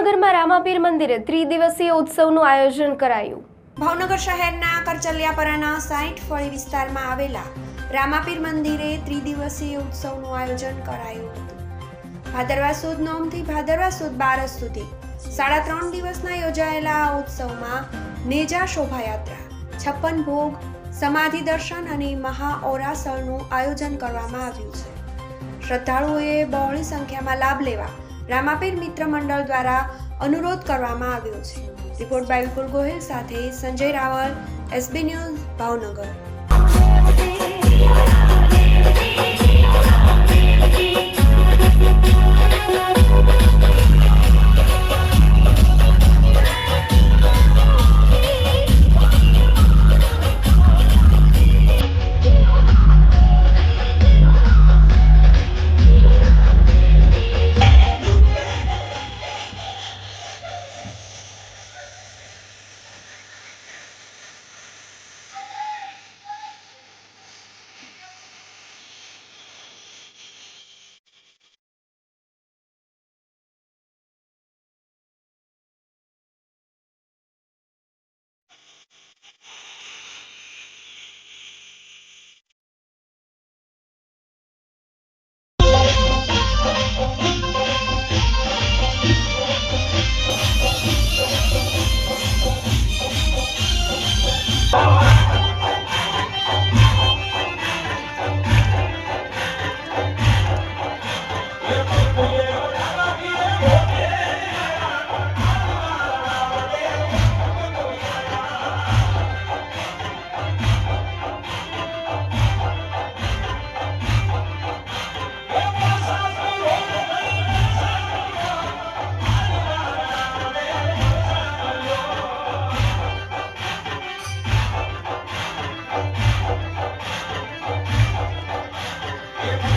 ભાવનગરમાં રામાપીર મંદિરે ત્રિદિવસીય ઉત્સવનું આયોજન કરાયું. ભાવનગર શહેરના કરચલિયાપરાના સાઈઠ ફળી વિસ્તારમાં આવેલા રામાપીર મંદિરે ત્રિદિવસીય ઉત્સવનું આયોજન કરાયું હતું. ભાદરવા સુદ નોમથી ભાદરવા સુદ બારસ સુધી સાડા ત્રણ દિવસના યોજાયેલા આ ઉત્સવમાં નેજા શોભાયાત્રા, છપ્પન ભોગ, સમાધિ દર્શન અને મહાઓરાસળનું આયોજન કરવામાં આવ્યું છે. શ્રદ્ધાળુઓએ બહોળી સંખ્યામાં લાભ લેવા રામાપીર મિત્ર મંડળ દ્વારા અનુરોધ કરવામાં આવ્યો છે. રિપોર્ટ બાય વિપુલ ગોહિલ સાથે Sanjay Raval SB news, Bhavnagar. Adam Yeah.